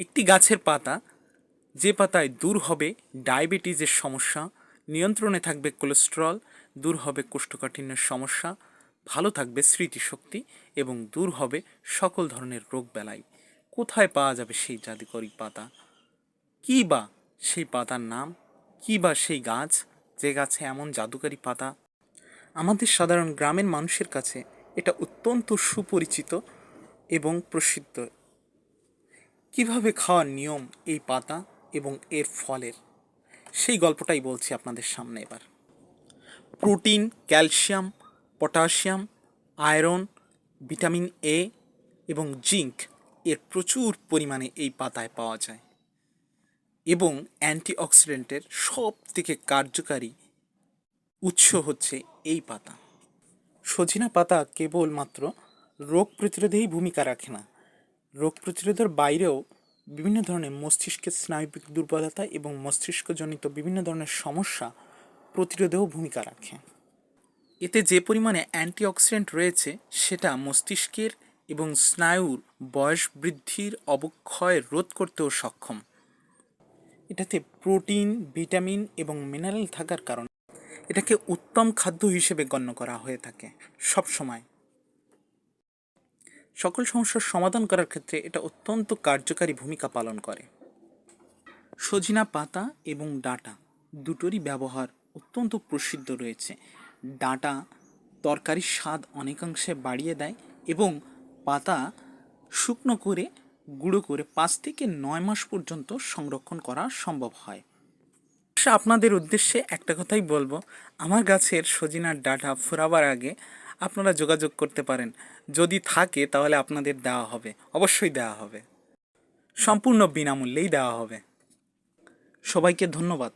একটি গাছের পাতা, যে পাতায় দূর হবে ডায়াবেটিসের সমস্যা, নিয়ন্ত্রণে থাকবে কোলেস্টেরল, দূর হবে কোষ্ঠকাঠিন্যের সমস্যা, ভালো থাকবে স্মৃতিশক্তি এবং দূর হবে সকল ধরনের রোগ বেলাই। কোথায় পাওয়া যাবে সেই জাদুকরি পাতা? কী বা সেই পাতার নাম? কী বা সেই গাছ? যে গাছে এমন জাদুকারি পাতা? আমাদের সাধারণ গ্রামের মানুষের কাছে এটা অত্যন্ত সুপরিচিত এবং প্রসিদ্ধ। কীভাবে খাওয়ার নিয়ম এই পাতা এবং এর ফলের? সেই গল্পটাই বলছি আপনাদের সামনে এবার। Protein, calcium, potassium, iron, vitamin A এবং জিঙ্ক এর প্রচুর পরিমাণে এই পাতায় পাওয়া যায় এবং অ্যান্টিঅক্সিডেন্টের সব থেকে কার্যকারী উৎস হচ্ছে এই পাতা। সজিনা পাতা কেবলমাত্র রোগ প্রতিরোধেই ভূমিকা রাখে না রোগ প্রতিরোধের বাইরেও বিভিন্ন ধরনের মস্তিষ্কের স্নায়বিক দুর্বলতা এবং মস্তিষ্কজনিত বিভিন্ন ধরনের সমস্যা প্রতিরোধেও ভূমিকা রাখে। এতে যে পরিমাণে অ্যান্টিঅক্সিডেন্ট রয়েছে, সেটা মস্তিষ্কের এবং স্নায়ুর বয়স বৃদ্ধির অবক্ষয় রোধ করতেও সক্ষম। এটাতে প্রোটিন, ভিটামিন এবং মিনারেল থাকার কারণে এটাকে উত্তম খাদ্য হিসেবে গণ্য করা হয়ে থাকে। সব সময় সকল সমস্যার সমাধান করার ক্ষেত্রে এটা অত্যন্ত কার্যকারী ভূমিকা পালন করে। সজিনা পাতা এবং ডাঁটা দুটোরই ব্যবহার অত্যন্ত প্রসিদ্ধ রয়েছে। ডাঁটা তরকারির স্বাদ অনেকাংশে বাড়িয়ে দেয় এবং পাতা শুকনো করে, গুঁড়ো করে পাঁচ থেকে নয় মাস পর্যন্ত সংরক্ষণ করা সম্ভব হয়। আপনাদের উদ্দেশ্যে একটা কথাই বলব, আমার গাছের সজিনার ডাঁটা ফুরাবার আগে আপনারা যোগাযোগ করতে পারেন। যদি থাকে, তাহলে আপনাদের দেওয়া হবে। অবশ্যই দেওয়া হবে। সম্পূর্ণ বিনামূল্যেই দেওয়া হবে। সবাইকে ধন্যবাদ।